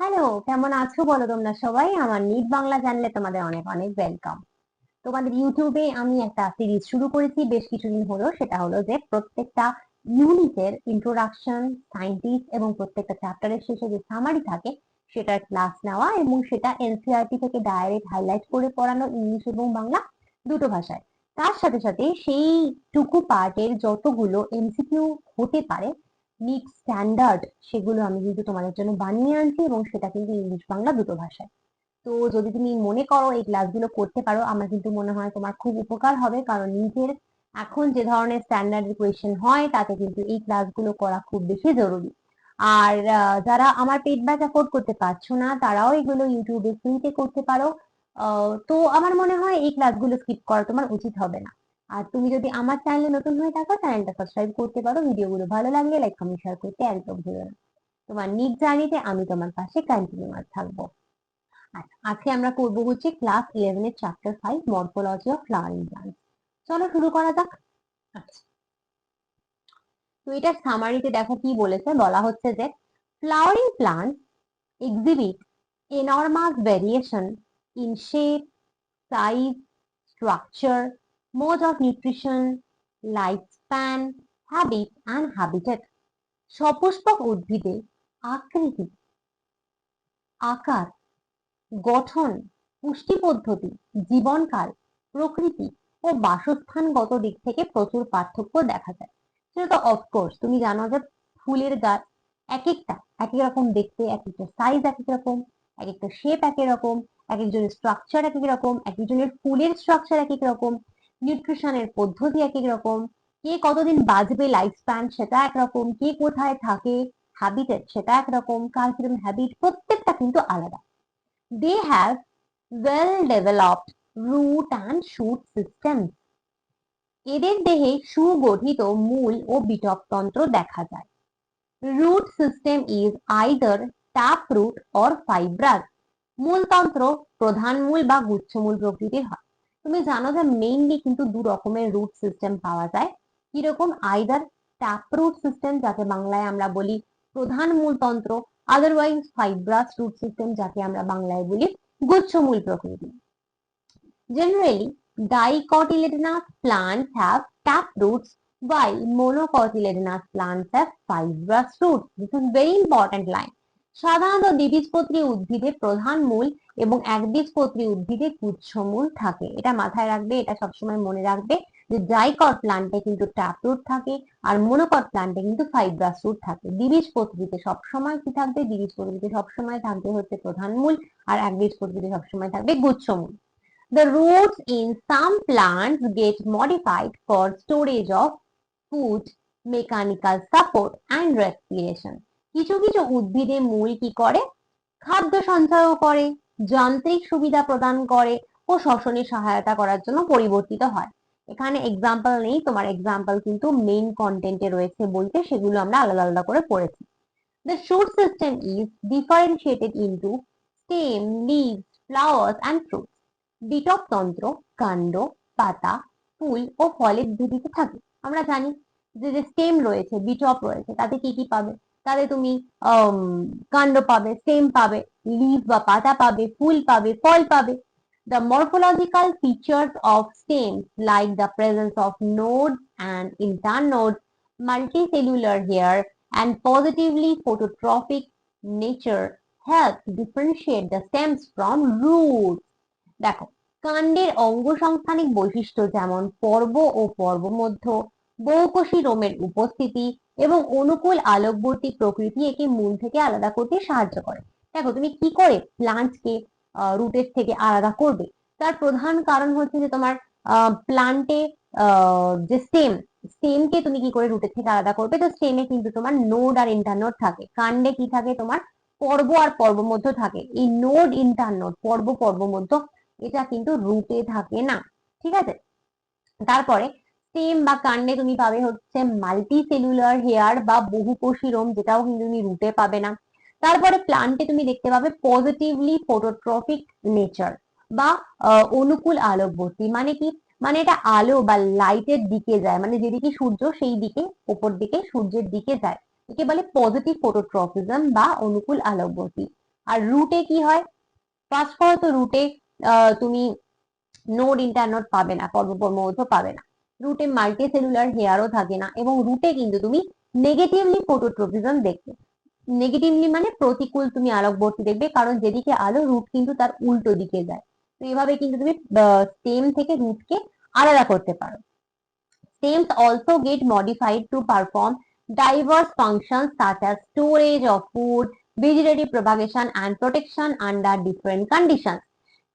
Hello কেমন আছো বলো তোমরা সবাই? আমার নিট বাংলা জানলে তোমাদের অনেক অনেক ওয়েলকাম তোমাদের ইউটিউবে আমি একটা সিরিজ শুরু করেছি, বেশ কিছুদিন হলো। সেটা হলো যে প্রত্যেকটা ইউনিটের ইন্ট্রোডাকশন সায়েন্টিস্ট এবং প্রত্যেকটা চ্যাপ্টারের শেষে যে সামারি থাকে, সেটার ক্লাস নেওয়া এবং সেটা এনসিআরটি থেকে ডাইরেক্ট হাইলাইট করে পড়ানো ইংলিশ এবং বাংলা দুটো ভাষায়। তার সাথে সাথে সেইটুকু পার্টের যতগুলো এমসিকিউ হতে পারে নিট স্ট্যান্ডার্ড সেগুলো আমি কিন্তু তোমাদের জন্য বানিয়ে আনছি এবং সেটা কিন্তু ইংলিশ বাংলা দুটো ভাষায়। তো যদি তুমি মনে করো এই ক্লাসগুলো করতে পারো, আমার কিন্তু মনে হয় তোমার খুব উপকার হবে কারণ নিজের এখন যে ধরনের স্ট্যান্ডার্ড কোয়েশ্চেন হয়, তাতে কিন্তু এই ক্লাসগুলো করা খুব বেশি জরুরি। আর যারা আমার পেড ব্যাচ অ্যাফোর্ড করতে পারছ না, তারাও এগুলো ইউটিউবে ফ্রিতে করতে পারো। তো আমার মনে হয় এই ক্লাসগুলো স্কিপ করা তোমার উচিত হবে না। আর তুমি যদি আমার চ্যানেলে নতুন হয়ে থাকো চ্যানেলটা সাবস্ক্রাইব করতে পারো ভিডিওগুলো ভালো লাগলে লাইক কমেন্ট শেয়ার করতে একদম ভুলো না। তোমার নিট জার্নিতে আমি তোমার পাশে কন্টিনিউয়াস থাকব। আজকে আমরা করব হচ্ছে ক্লাস ইলেভেনের chapter five morphology of flowering plants চলো শুরু করা যাক। তো এটা সামারিতে দেখো কি বলেছে? বলা হচ্ছে যে flowering plants exhibit enormous variation in shape, size, structure, mode of nutrition, lifespan, habit and habitat. সপুষ্পক উদ্ভিদে আকৃতি আকার গঠন পুষ্টি পদ্ধতি জীবনকাল প্রকৃতি ও বাসস্থানগত দিক থেকে প্রচুর পার্থক্য দেখা যায় সেটা তো অফকোর্স তুমি জানো যে ফুলের গাছ এক একটা এক এক রকম দেখতে এক একটা সাইজ এক এক রকম এক একটা শেপ এক রকম এক একজনের স্ট্রাকচার এক এক রকম এক একজনের ফুলের স্ট্রাকচার এক এক রকম নিউট্রিশনের পদ্ধতি এক এক রকম, কে কতদিন বাঁচবে লাইফ স্প্যান সেটা একরকম কে কোথায় থাকে হ্যাবিটেট সেটা একরকম কার হ্যাবিট প্রত্যেকটা কিন্তু আলাদা। They have well developed root and shoot system এদের দেহে সুগঠিত মূল ও বিটপতন্ত্র দেখা যায়। Root system is either tap root or fibrous মূলতন্ত্র প্রধান মূল বা গুচ্ছমূল প্রকৃতির হয়। তুমি জানো যে মেইনলি কিন্তু দু রকমের রুট সিস্টেম পাওয়া যায় কীরকম আইদার ট্যাপ রুট সিস্টেম যাকে বাংলায় আমরা বলি প্রধান মূলতন্ত্র আদারওয়াইজ ফাইব্রাস রুট সিস্টেম যাকে আমরা বাংলায় বলি গুচ্ছমূল প্রকৃতি generally dicotyledonous plants have tap roots while monocotyledonous plants have fibrous roots. This is very important line. সাধারণত দ্বিবীজপত্রী উদ্ভিদে প্রধান মূল এবং একবীজপত্রী উদ্ভিদে গুচ্ছমূল থাকে। এটা মাথায় রাখবে এটা সবসময় মনে রাখবে যে ডাইকট প্লান্টে কিন্তু ট্যাপ রুট থাকে আর মনোকট প্লান্টে কিন্তু ফাইব্রাস রুট থাকে। দ্বিবীজপত্রীতে সবসময় কি থাকবে? দ্বিবীজপত্রীতে সবসময় থাকবে হচ্ছে প্রধান মূল আর একবীজপত্রীতে সবসময় থাকবে গুচ্ছমূল। The roots in some plants get modified for storage of food, mechanical support and respiration. কিছু কিছু উদ্ভিদে মূল কি করে? খাদ্য সঞ্চয় করে। যান্ত্রিক সুবিধা প্রদান করে ও শ্বসনে সহায়তা করার জন্য পরিবর্তিত হয়। এখানে এক্সাম্পল নেই তোমার এক্সাম্পল কিন্তু মেইন কন্টেন্টে রয়েছে বলতে সেগুলো আমরা আলাদা আলাদা করে পড়েছি। The system is is into stem stem, leaves, and and fruits. বিটপতন্ত্র কাণ্ড পাতা ফুল ও ফলের ভিত্তিতে থাকে। আমরা জানি যে যে স্টেম রয়েছে বিটপ রয়েছে তাতে কি কি পাবে? তাহলে তুমি কাণ্ড পাবে সেম পাবে লিভ বা পাতা পাবে, ফুল পাবে, ফল পাবে। The morphological features of same like the presence of node and internode multicellular hair and positively phototrophic nature help differentiate the stems from root দেখো, কাণ্ডের অঙ্গ বৈশিষ্ট্য যেমন পর্ব ও পর্ব মধ্য বৌকোষী রোমের উপস্থিতি এবং অনুকূল আলোকবর্তী প্রকৃতি একে মূল থেকে আলাদা করতে সাহায্য করে। দেখো, তুমি কি করে প্লান্টকে রুটের থেকে আলাদা করবে? তার প্রধান কারণ হচ্ছে যে তোমার প্লান্টে যে স্টেম স্টেমকে তুমি কি করে রুটের থেকে আলাদা করবে? তো স্টেমে কিন্তু তোমার নোড আর ইন্টারনোড থাকে। কাণ্ডে কি থাকে? তোমার পর্ব আর পর্বমধ্য থাকে। এই নোড ইন্টারনোড পর্ব পর্বমধ্য এটা কিন্তু রুটে থাকে না। ঠিক আছে? তারপরে স্টেম বা কাণ্ডে তুমি পাবে হচ্ছে মাল্টি সেলুলার হেয়ার বা বহুকোষী রোম যেটাও কিন্তু তুমি রুটে পাবে না। তারপরে প্লান্টে তুমি দেখতে পাবে পজিটিভলি ফটোট্রফিক নেচার বা অনুকূল আলোকবর্তী মানে কি? মানে এটা আলো বা লাইটের দিকে যায়। মানে যেদিকে সূর্য, সেই দিকে উপর দিকে সূর্যের দিকে যায়। একে বলে পজিটিভ ফটোট্রপিজম বা অনুকূল আলোকবর্তী আর রুটে কি হয়? ফার্স্ট কথা তো রুটে তুমি নোড ইন্টারনোড পাবে না পর্বপর্মৌধ পাবে না। রুটে মাল্টি সেলুলার হেয়ারও থাকে না এবং রুটে কিন্তু তুমি নেগেটিভলি ফটোট্রপিজম দেখবে। নেগেটিভলি মানে প্রতিকূল তুমি আলোকবর্তী দেখবে কারণ যেদিকে আলো রুট কিন্তু তার উল্টো দিকে যায়। তো এভাবে কিন্তু তুমি স্টেম থেকে রুটকে আলাদা করতে পারো। stems also get modified to perform diverse functions such as storage of food, vegetative propagation and protection under different conditions.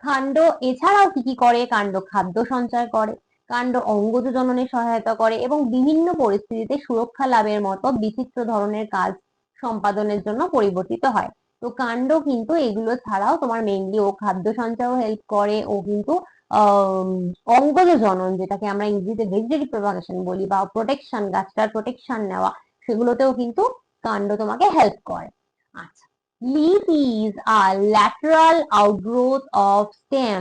কাণ্ড এছাড়াও কি কি করে? কাণ্ড খাদ্য সঞ্চয় করে। কাণ্ড অঙ্গজ জননে সহায়তা করে এবং বিভিন্ন পরিস্থিতিতে সুরক্ষা লাভের মতো বিচিত্র ধরনের কাজ সম্পাদনের জন্য পরিবর্তিত হয়। তো কাণ্ড কিন্তু এগুলো ছাড়াও তোমার মেইনলি ও খাদ্য সঞ্চয়ও হেল্প করে ও কিন্তু অঙ্গজ জনন যেটাকে আমরা ইংরেজিতে ভেজিটেটিভ প্রপাগেশন বলি বা প্রোটেকশন গাছটার প্রোটেকশন নেওয়া, সেগুলোতেও কিন্তু কাণ্ড তোমাকে হেল্প করে। আচ্ছা leaf is a lateral outgrowth of stem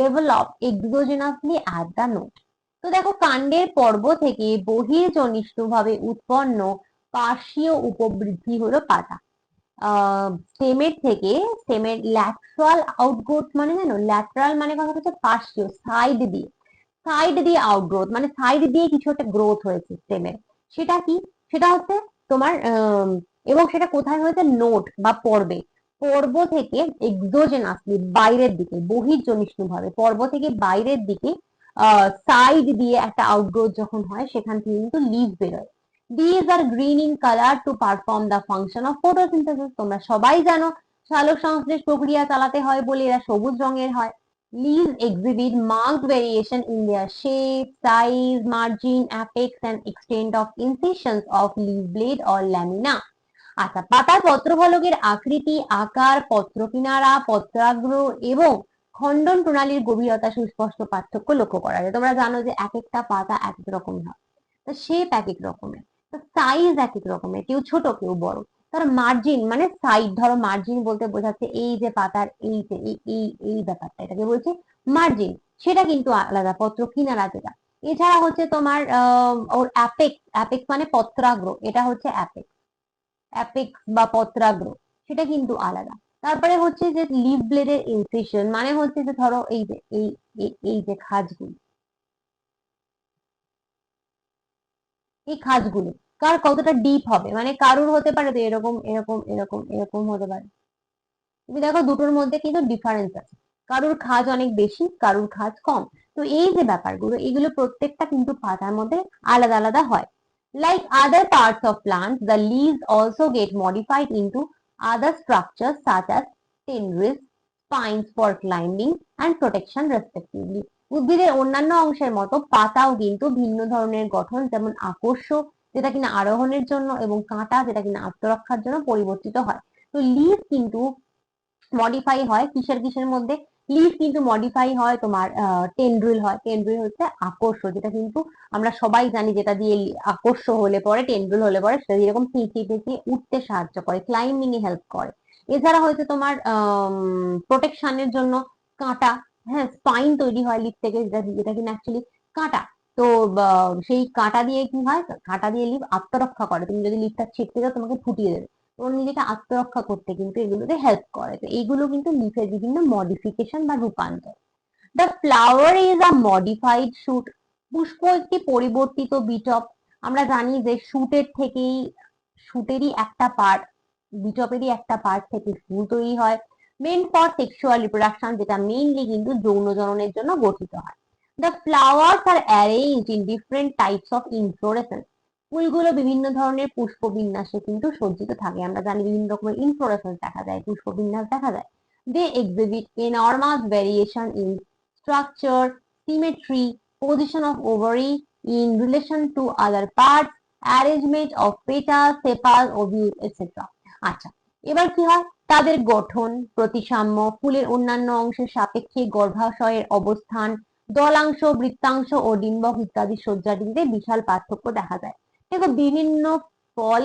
develop exogenously at the node তো দেখো কাণ্ডের পর্ব থেকে বহির্জনিষ্ঠভাবে উৎপন্ন পার্শ্বীয় উপবৃদ্ধি হলো পাতা স্টেমের থেকে স্টেমের ল্যাটারাল আউটগ্রোথ মানে জানো? ল্যাটারাল মানে কথা হচ্ছে পার্শ্বীয় সাইড দিয়ে। সাইড দিয়ে আউটগ্রোথ মানে সাইড দিয়ে কিছু একটা গ্রোথ হয়েছে সেটা কি? সেটা হচ্ছে তোমার এবং সেটা কোথায় হয়েছে? নোট বা পর্বে। পর্ব থেকে এক্সোজেনাসলি বাইরের দিকে বহির্জনিষ্ণু ভাবে পর্ব থেকে বাইরের দিকে সাইড দিয়ে একটা আউটগ্রোথ যখন হয় সেখান থেকে কিন্তু লিভ বেরোয়। These are green in colour to perform the function of photosynthesis তোমরা সবাই জানো সালোক সংশ্লেষ প্রক্রিয়া চালাতে হয় বলে এরা সবুজ রঙের হয়। Leaves exhibit marked variation in their shape, size, margin, apex and extent of incisions of leaf blade or lamina. আচ্ছা পাতার পত্রফলকের আকৃতি আকার পত্র কিনারা পত্রাগ্র এবং খণ্ডন প্রণালীর গভীরতা সুস্পষ্ট পার্থক্য লক্ষ্য করা যায়। তোমরা জানো যে এক একটা পাতা এক এক রকম হয়। তো শেপ এক এক রকমের। তো সাইজ এক এক রকমের। কেউ ছোট, কেউ বড়। তার মার্জিন মানে সাইড ধরো মার্জিন বলতে বোঝাচ্ছে এই যে পাতার এই যে এই এই ব্যাপারটা। এটাকে বলছে মার্জিন সেটা কিন্তু আলাদা, পত্র কিনারা যেটা। এছাড়া হচ্ছে তোমার ওর অ্যাপেক্স অ্যাপেক্স মানে পত্রাগ্র এটা হচ্ছে অ্যাপেক্স অ্যাপেক্স বা পত্রাগ্র সেটা কিন্তু আলাদা। তারপরে হচ্ছে যে লিভ ব্লেডের ইনসিশন মানে হচ্ছে যে ধরো এই যে, এই এই যে খাজগুলো। এই খাজগুলো, কার কতটা ডিপ হবে? মানে কারুর হতে পারে তো এরকম এরকম এরকম এরকম হতে পারে। তুমি দেখো দুটোর মধ্যে কিন্তু ডিফারেন্স আছে। কারুর খাজ অনেক বেশি, কারুর খাজ কম। তো এই যে ব্যাপারগুলো, এগুলো প্রত্যেকটা কিন্তু পাতার মধ্যে আলাদা আলাদা হয়। Like other parts of plants the leaves also get modified into other structure such as tendrils, spines for climbing and protection respectively. উদ্ভিদের অন্যান্য অংশের মতো পাতাও কিন্তু ভিন্ন ধরনের গঠন যেমন আকর্ষক যেটা কিনা আরোহণের জন্য এবং কাঁটা যেটা কিনা আত্মরক্ষার জন্য পরিবর্তিত হয় তো লিভ কিন্তু মডিফাই হয় কিসের কিসের মধ্যে লিভ কিন্তু মডিফাই হয় তোমার টেন্ড্রিল হয়। টেন্ড্রিল হচ্ছে আকর্ষ, যেটা কিন্তু আমরা সবাই জানি যেটা দিয়ে আকর্ষ হলে পরে টেন্ড্রিল হলে পরে, সেটা এরকম পেঁচিয়ে পেঁচিয়ে উঠতে সাহায্য করে ক্লাইম্বিং এ হেল্প করে। এছাড়া হয়তো তোমার প্রোটেকশনের জন্য কাঁটা হ্যাঁ স্পাইন তৈরি হয় লিভ থেকে, যেটা যেটা কিনা অ্যাকচুয়ালি কাঁটা। তো সেই কাঁটা দিয়ে কি হয়? কাঁটা দিয়ে লিভ আত্মরক্ষা করে। তুমি যদি লিভটা ছিটকে যাও, তোমাকে ফুটিয়ে দেবে। ওর নিজেকে আত্মরক্ষা করতে কিন্তু এগুলোতে হেল্প করে। তো এইগুলো কিন্তু লিফের বিভিন্ন মডিফিকেশন বা রূপান্তর। The flower is a modified shoot পুষ্প একটি পরিবর্তিত বিটপ। আমরা জানি যে শুটের থেকেই, শুটেরই একটা পার্ট বিটপেরই একটা পার্ট থেকে ফুল তৈরি হয়। মেন ফর সেক্সুয়াল রিপ্রোডাকশন যেটা মেইনলি কিন্তু যৌন জননের জন্য গঠিত হয়। The flowers are arrange in different types of inflorescence ফুলগুলো বিভিন্ন ধরনের পুষ্প বিন্যাসে কিন্তু সজ্জিত থাকে। আমরা জানি বিভিন্ন রকমের ইনফ্লোরেসেন্স দেখা যায় পুষ্প বিন্যাস দেখা যায়। They exhibit enormous variation in structure symmetry position of ovary in relation to other parts arrangement of petal sepal ovule etcetera আচ্ছা এবার কি হয়? তাদের গঠন, প্রতিসাম্য, ফুলের অন্যান্য অংশের সাপেক্ষে গর্ভাশয়ের অবস্থান, দলাংশ, বৃত্তাংশ ও ডিম্বক ইত্যাদি সজ্জাটিতে বিশাল পার্থক্য দেখা যায়। দেখো বিভিন্ন ফল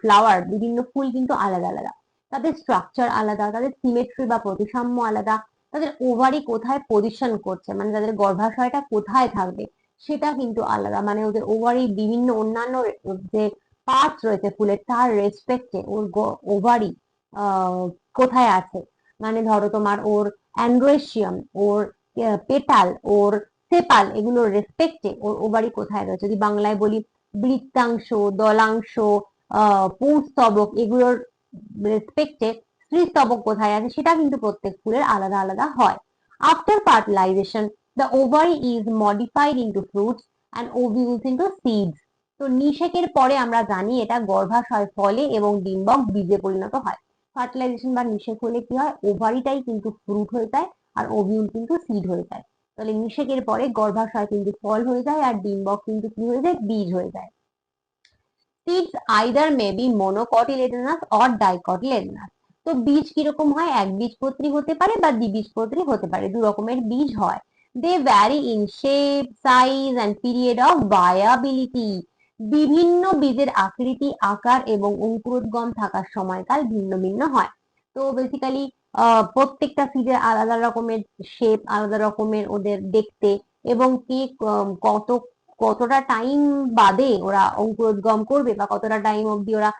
ফ্লাওয়ার বিভিন্ন ফুল কিন্তু আলাদা আলাদা। তাদের স্ট্রাকচার আলাদা, তাদের সিমেট্রি বা প্রতিসাম্য আলাদা, তাদের ওভারি কোথায় পজিশন করছে মানে তাদের গর্ভাশয়টা কোথায় থাকবে, সেটা কিন্তু আলাদা। মানে ওদের ওভারি বিভিন্ন অন্যান্য যে পার্টস রয়েছে ফুলের, তার রেসপেক্টে ওর ওভারি কোথায় আছে? মানে ধরো তোমার ওর অ্যান্ড্রোয়েশিয়াম ওর পেটাল, ওর সেপাল এগুলোর রেসপেক্টে ওর ওভারি কোথায় রয়েছে? যদি বাংলায় বলি বৃত্তাংশ, দলাংশ পুংস্তবক এগুলোর রেসপেক্টে স্ত্রীস্তবক কোথায় আছে সেটা কিন্তু প্রত্যেক ফুলের আলাদা আলাদা হয়। After fertilisation the ovary is modified into fruits and ovules into seeds তো নিষেকের পরে আমরা জানি এটা গর্ভাশয় ফলে এবং ডিম্বক বীজে পরিণত হয়। ফার্টিলাইজেশন বা নিষেক হলে কি হয়? ওভারিটাই কিন্তু ফ্রুট হয়ে যায় আর ওভিউল কিন্তু সিড হয়ে যায়। তাহলে নিষেকের পরে গর্ভাশয় কিন্তু ফল হয়ে যায় আর ডিম্বক কিন্তু কি হয়ে যায়? বীজ হয়ে যায়। Either may be monocotyledonous or dicotyledonous তো বীজ কীরকম হয়? এক বীজপত্রী হতে পারে বা দ্বিবীজপত্রী হতে পারে, দু রকমের বীজ হয়। They vary in shape size and period of viability বিভিন্ন বীজের আকৃতি, আকার এবং অঙ্কুরোদ্গম থাকার সময়কাল ভিন্ন ভিন্ন হয়। তো বেসিক্যালি প্রত্যেকটা সিডের আলাদা রকমের শেপ আলাদা রকমের ওদের দেখতে এবং কি কত, কতটা টাইম বাদে ওরা অঙ্কুরোদ্গম করবে বা কতটা টাইম অবধি ওরা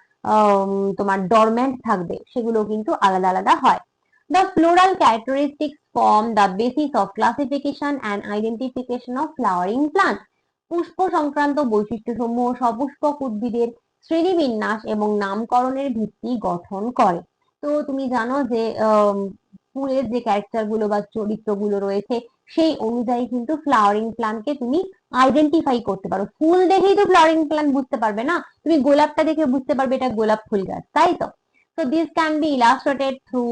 তোমার ডরমেন্ট থাকবে, সেগুলো কিন্তু আলাদা আলাদা হয়। The floral characteristics form the basis of classification and identification of flowering plant পুষ্প সংক্রান্ত বৈশিষ্ট্যসমূহ সপুষ্পক উদ্ভিদের শ্রেণীবিন্যাস এবং নামকরণের ভিত্তি গঠন করে। তো তুমি জানো যে ফুলের যে ক্যারেক্টারগুলো বা চরিত্রগুলো রয়েছে, সেই অনুযায়ী কিন্তু ফ্লাওয়ারিং প্ল্যান্টকে তুমি আইডেন্টিফাই করতে পারো। ফুল দেখেই তো ফ্লাওয়ারিং প্ল্যান্ট বুঝতে পারবে না? তুমি গোলাপটা দেখে বুঝতে পারবে এটা গোলাপ ফুল গাছ, তাই তো? So this can be illustrated through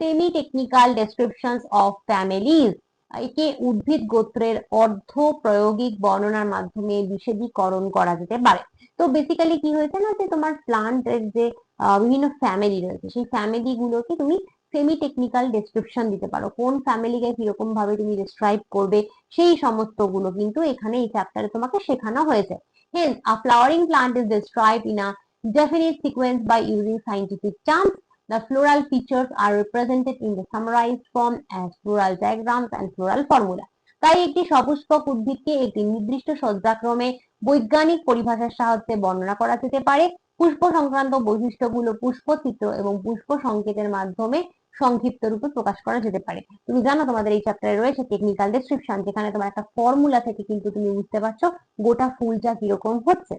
semi technical descriptions of families একে উদ্ভিদ গোত্রের অর্ধ প্রয়োগিক বর্ণনার মাধ্যমে বিশেষীকরণ করা যেতে পারে। তো বেসিক্যালি কি হয়েছে না যে তোমার প্লান্টের যে বিভিন্ন ফ্যামিলি রয়েছে সেই ফ্যামিলি গুলোকে তুমি সেমি টেকনিক্যাল ডেসক্রিপশন দিতে পারো কোন ফ্যামিলিকে কীরকম ভাবে তুমি ডিসক্রাইব করবে সেই সমস্তগুলো কিন্তু এখানে এই চ্যাপ্টারে তোমাকে শেখানো হয়েছে Hence, a flowering plant is described in a definite sequence by using scientific terms. The floral features are represented in the summarized form as floral diagrams and floral formula. তাই একটি সপুষ্পক উদ্ভিদকে একটি নির্দিষ্ট সজ্জাক্রমে বৈজ্ঞানিক পরিভাষার সাহায্যে বর্ণনা করা যেতে পারে পুষ্প সংক্রান্ত বৈশিষ্ট্যগুলো পুষ্পচিত্র এবং পুষ্প সংকেতের মাধ্যমে সংক্ষিপ্ত রূপে প্রকাশ করা যেতে পারে। তুমি জানো তোমাদের এই চ্যাপ্টারে রয়েছে টেকনিক্যাল ডেসক্রিপশন যেখানে তোমার একটা ফর্মুলা থেকে কিন্তু তুমি বুঝতে পারছ গোটা ফুলটা কীরকম হচ্ছে,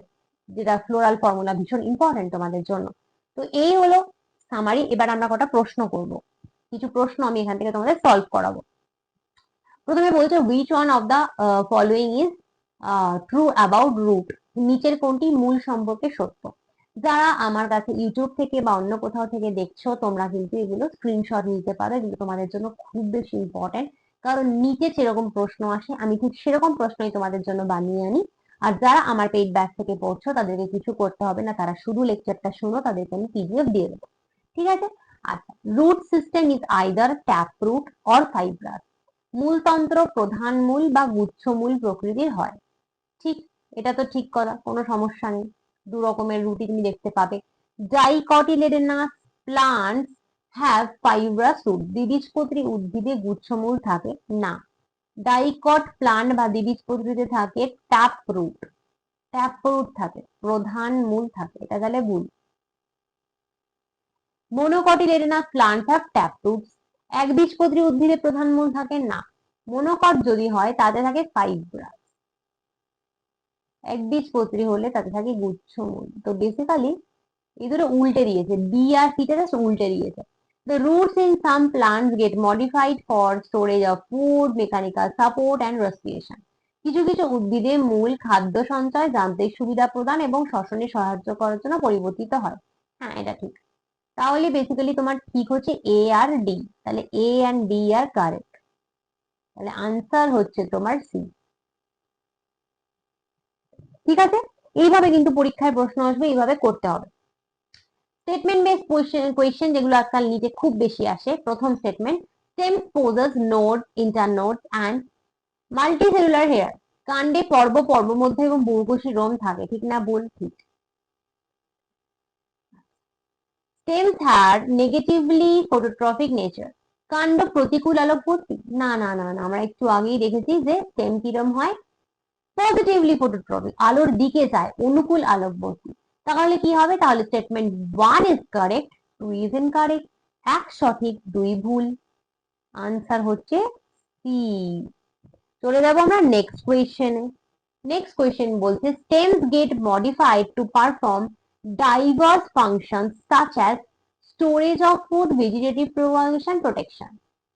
যেটা ফ্লোরাল ফর্মুলা ভীষণ ইম্পর্টেন্ট তোমাদের জন্য। তো এই হলো সামারি এবার আমরা কটা প্রশ্ন করব। কিছু প্রশ্ন আমি এখান থেকে তোমাদের সলভ করাবো। প্রথমে বলছে which one of the following is true about root নিচের কোনটি মূল সম্পর্কে সত্য? যারা আমার কাছে ইউটিউব থেকে বা অন্য কোথাও থেকে দেখছ, তোমরা কিন্তু এগুলো স্ক্রিনশট নিতে পারো। এগুলো তোমাদের জন্য খুব বেশি ইম্পর্টেন্ট কারণ নিচে যেরকম প্রশ্ন আসে, আমি ঠিক সেরকম প্রশ্নই তোমাদের জন্য বানিয়ে আনি। আর যারা আমার পেইড ব্যাগ থেকে পড়ছো, তাদেরকে কিছু করতে হবে না। তারা শুধু লেকচারটা শুনো তাদেরকে আমি পিডিএফ দিয়ে দেবো। ঠিক আছে? আচ্ছা root system is either tap root or fibrous মূলতন্ত্র, প্রধান মূল বা গুচ্ছ মূল প্রকৃতির হয়। ঠিক? এটা তো ঠিক করা কোনো সমস্যা নেই। দু রকমের রুটি তুমি দেখতে পাবে। Dicotyledonous plants have fibrous root দ্বিবীজপত্রী উদ্ভিদে গুচ্ছমূল থাকে না। ডাইকট প্লান্ট বা দ্বিবীজপত্রীতে থাকে ট্যাপ রুট ট্যাপ রুট থাকে, প্রধান মূল থাকে, এটা তাহলে ভুল। Monocotyledonous plant have tap roots একবীজপত্রী উদ্ভিদে প্রধান মূল থাকে না। মনোকট যদি হয়, তাতে থাকে ফাইব্রাস একবীজপত্রী হলে তাতে থাকে গুচ্ছমূল তো বেসিক্যালি এই দুটো উল্টে দিয়েছে। বি আর সিটা জাস্ট উল্টে দিয়েছে। The roots in some plants get modified for storage of food, mechanical support and respiration. কিছু কিছু উদ্ভিদে মূল খাদ্য সঞ্চয় যান্ত্রিক সুবিধা প্রদান এবং শ্বসনে সাহায্য করার জন্য পরিবর্তিত হয়। হ্যাঁ এটা ঠিক। তাহলে বেসিক্যালি তোমার ঠিক হচ্ছে এ আর ডি তাহলে A and D are correct তাহলে আনসার হচ্ছে তোমার সি ঠিক আছে? এইভাবে কিন্তু পরীক্ষায় প্রশ্ন আসবে, এইভাবে করতে হবে। স্টেটমেন্ট বেস কোয়েশ্চেন যেগুলো আজকাল নিচে খুব বেশি আসে, প্রথম statement stem possess node internode and multicellular hair কাণ্ডে পর্ব পর্ব মধ্যে এবং বহুকোষী রোম থাকে, ঠিক না ভুল? ঠিক। Stems had negatively phototrophic nature কাণ্ড প্রতিকূল আলোক ভর্তি না না না না, আমরা একটু আগেই দেখেছি যে স্টেম কিরম হয়? পজিটিভলি ফটোট্রপিক আলোর দিকে যায়, অনুকূল আলোকবর্তী তাহলে কি হবে? তাহলে statement one is correct two is incorrect এক সঠিক, দুই ভুল। আনসার হচ্ছে সি চলে যাব আমরা নেক্সট কোয়েশ্চেনে নেক্সট কোয়েশ্চেন বলছে stems get modified to perform diverse functions such as storage of food vegetative propagation protection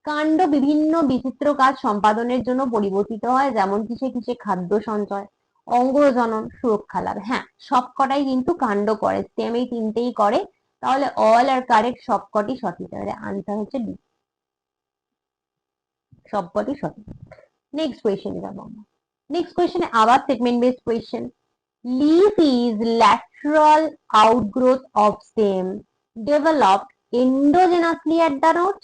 কাণ্ড বিভিন্ন বিচিত্র কাজ সম্পাদনের জন্য পরিবর্তিত হয়, যেমন কিসে কিসে খাদ্য সঞ্চয়, অঙ্গজনন, সুরক্ষা লাভ। হ্যাঁ সবকটাই কিন্তু কাণ্ড করে। স্টেম এই তিনটেই করে, তাহলে অল আর কারেক্ট সবকটি সঠিক তাহলে আনসার হচ্ছে ডি সবকটি সঠিক। নেক্সট কোয়েশ্চেনে যাব আমরা। নেক্সট কোয়েশ্চেনে আবার segment based question leaf is lateral outgrowth of stem developed endogenously at the root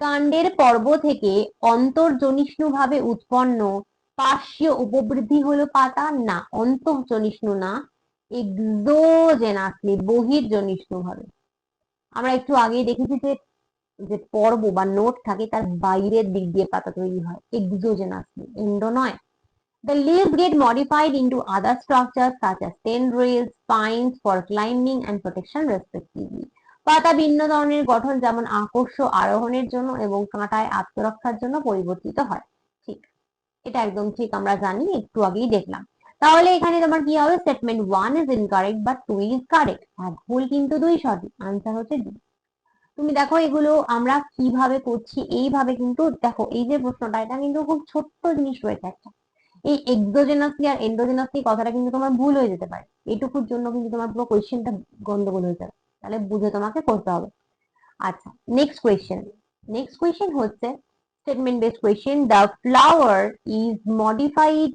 কাণ্ডের পর্ব থেকে অন্তর্জনিষ্ণুভাবে উৎপন্ন পার্শ্বীয় উপবৃদ্ধি হলো পাতা না অন্তর্জনিষ্ণু না এক্সোজেনাসলি বহির্জনিষ্ণু ভাবে আমরা একটু আগেই দেখেছি যে যে পর্ব বা নোট থাকে তার বাইরের দিক দিয়ে পাতা তৈরি হয় এক্সোজেনাসলি এন্ডো নয় The leaves get modified into other structures such as tendrils, spines for climbing and protection respectively. পাতা ভিন্ন ধরনের গঠন, যেমন আকর্ষ আরোহণের জন্য এবং কাঁটায় আত্মরক্ষার জন্য পরিবর্তিত হয়। ঠিক, এটা একদম ঠিক, আমরা জানি, একটু আগেই দেখলাম। তাহলে এখানে তোমার কি হবে? Statement one is incorrect but two is correct এক ভুল কিন্তু দুই সঠিক আনসার হচ্ছে ডি তুমি দেখো, এগুলো আমরা কীভাবে করছি, এইভাবে কিন্তু দেখো, এই যে প্রশ্নটা, এটা কিন্তু খুব ছোট্ট জিনিস রয়েছে একটা। এই এক্সোজেনাসলি আর এন্ডোজেনাসলি কথাটা কিন্তু তোমার ভুল হয়ে যেতে পারে। এটুকুর জন্য কিন্তু তোমার পুরো কোয়েশ্চেনটা গন্ডগোল হয়ে যাবে। তাহলে বুঝে তোমাকে করতে হবে। আচ্ছা নেক্সট কোয়েশ্চেন নেক্সট কোয়েশ্চেন হচ্ছে statement base question the flower is modified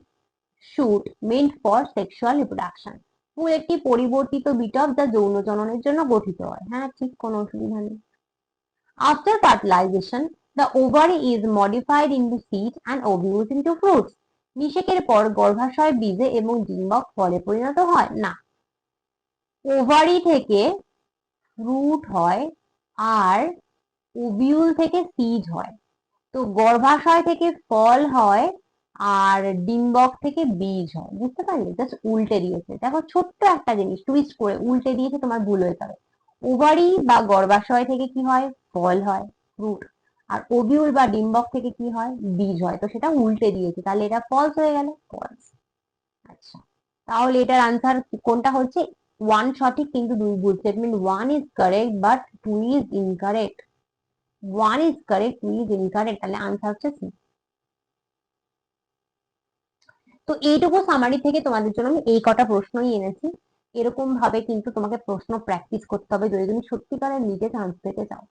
shoot meant for sexual reproduction ফুল একটি পরিবর্তিত বিটপ যা যৌন জননের জন্য গঠিত হয়। হ্যাঁ ঠিক, কোনো অসুবিধা নেই। After fertilisation the ovary is modified into seed and ovules into fruits নিষেকের পর গর্ভাশয়, বীজে এবং ডিম্বক ফলে পরিণত হয়। না ওভারি থেকে ফ্রুট হয় আর ওভিউল থেকে সিড হয়। তো গর্ভাশয় থেকে ফল হয় আর ডিম্বক থেকে বীজ হয়। বুঝতে পারলে? জাস্ট উল্টে দিয়েছে। দেখো, ছোট্ট একটা জিনিস টুইস্ট করে উল্টে দিয়েছে, তোমার ভুল হয়ে যাবে। ওভারি বা গর্ভাশয় থেকে কি হয়? ফল হয় ফ্রুট আর ওভিউল বা ডিম্বক থেকে কি হয়? বীজ হয়। তো সেটা উল্টে দিয়েছে। তাহলে এটা ফলস হয়ে গেল ফলস আচ্ছা। তাহলে এটার আনসার কোনটা হচ্ছে? ওয়ান সঠিক কিন্তু দুই ভুল statement one is correct but two is incorrect one is correct two is incorrect তাহলে আনসার হচ্ছে সি তো এইটুকু সামারি থেকে তোমাদের জন্য আমি এই কটা প্রশ্নই এনেছি। এরকম ভাবে কিন্তু তোমাকে প্রশ্ন প্র্যাকটিস করতে হবে যদি তুমি সত্যিকারের নিজে চান্স পেতে চাও।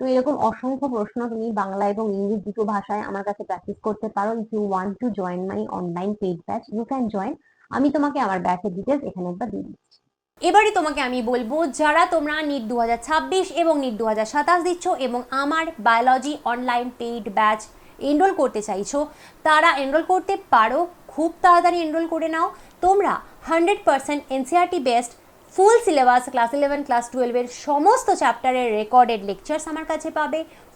তো এরকম অসংখ্য প্রশ্ন তুমি বাংলা এবং ইংলিশ দুটো ভাষায় আমার কাছে প্র্যাকটিস করতে পারো। If you want to join my online paid batch you can join আমি তোমাকে আমার ব্যাচের ডিটেলস এখানে একবার দিয়ে দিচ্ছি। এবারে তোমাকে আমি বলব, যারা তোমরা নিট দু হাজার ছাব্বিশ এবং নিট দু দিচ্ছ এবং আমার biology online paid batch enrol করতে চাইছো, তারা এনরোল করতে পারো, খুব তাড়াতাড়ি এনরোল করে নাও। তোমরা hundred percent NCERT based full syllabus class eleven class টুয়েলভের সমস্ত চ্যাপ্টারের রেকর্ডেড লেকচার্স আমার কাছে পাবে।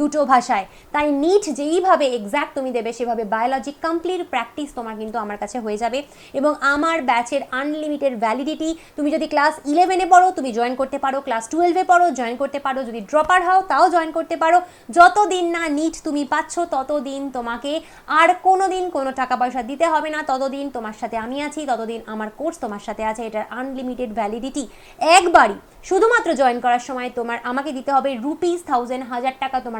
দুটো ভাষায়। তাই নিট যেইভাবে এক্স্যাক্ট তুমি দেবে, সেভাবে বায়োলজি কমপ্লিট প্র্যাকটিস তোমার কিন্তু আমার কাছে হয়ে যাবে। এবং আমার ব্যাচের আনলিমিটেড ভ্যালিডিটি তুমি যদি ক্লাস ইলেভেনে পড়ো, তুমি জয়েন করতে পারো। ক্লাস টুয়েলভে পড়ো জয়েন করতে পারো। যদি ড্রপার হও, তাও জয়েন করতে পারো। যতদিন না নিট তুমি পাচ্ছ, ততদিন তোমাকে আর কোনো দিন কোনো টাকা পয়সা দিতে হবে না। ততদিন তোমার সাথে আমি আছি, ততদিন আমার কোর্স তোমার সাথে আছে। এটার আনলিমিটেড ভ্যালিডিটি একবারই, শুধুমাত্র জয়েন করার সময় তোমার, আমাকে দিতে হবে রুপিস থাউজেন্ড হাজার টাকা তোমার